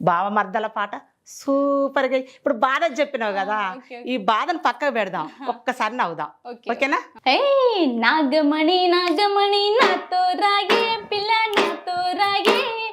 భావమర్దల పాట సూపర్గా ఇప్పుడు బాధ చెప్పినావు కదా. ఈ బాధను పక్కకు పెడదాం. ఒక్కసారి నవ్వుదాం. ఓకేనా? నాగమణి నాగమణి నాతో రాగే పిల్ల నాతో రాగే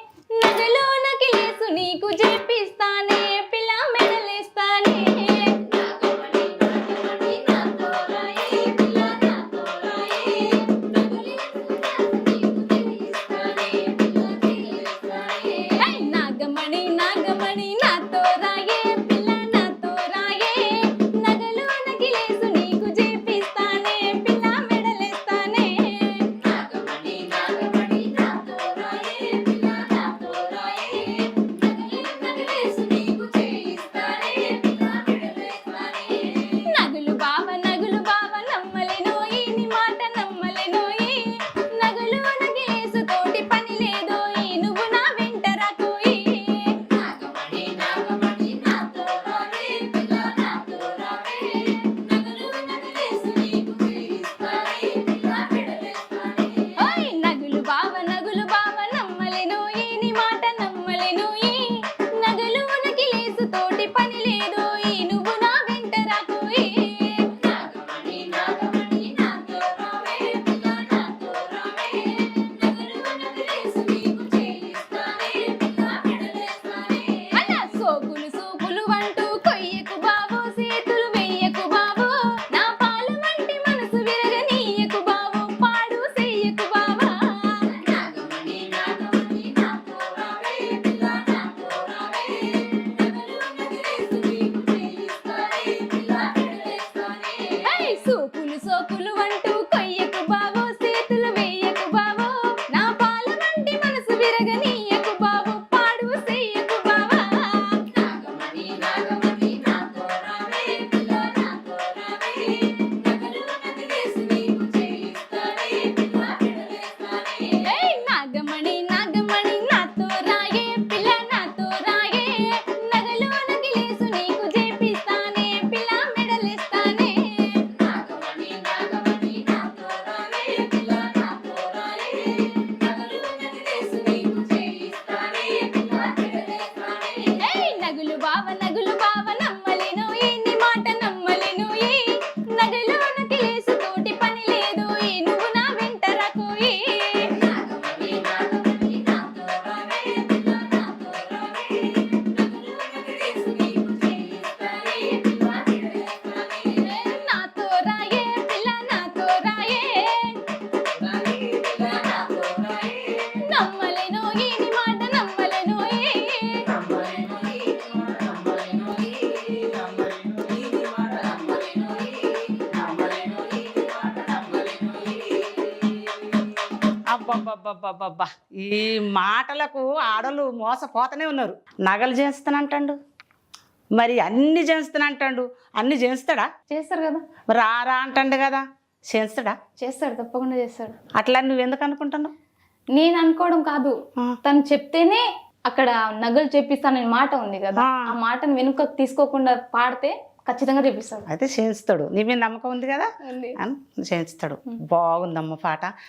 సోకులు बाबा అబ్బబ్బబ్బబ్బబ్బా ఈ మాటలకు ఆడలు మోసపోతూనే ఉన్నారు. నగలు చేస్తానంటాడు మరి అన్ని చేస్తానంటాడు అన్ని చేస్తాడా? చేస్తారు కదా. మరి రారా అంటాడు కదా. చేస్తాడా? చేస్తాడు తప్పకుండా చేస్తాడు. అట్లా నువ్వెందుకు అనుకుంటున్నావు? నేను అనుకోవడం కాదు. తను చెప్తేనే అక్కడ నగలు చేపిస్తానని మాట ఉంది కదా. ఆ. మాటను వెనుక తీసుకోకుండా పాడితే ఖచ్చితంగా చేపిస్తాడు. అయితే చేయిస్తాడు నీ మీద నమ్మకం ఉంది కదా? చేయిస్తాడు బాగుందమ్మ పాట.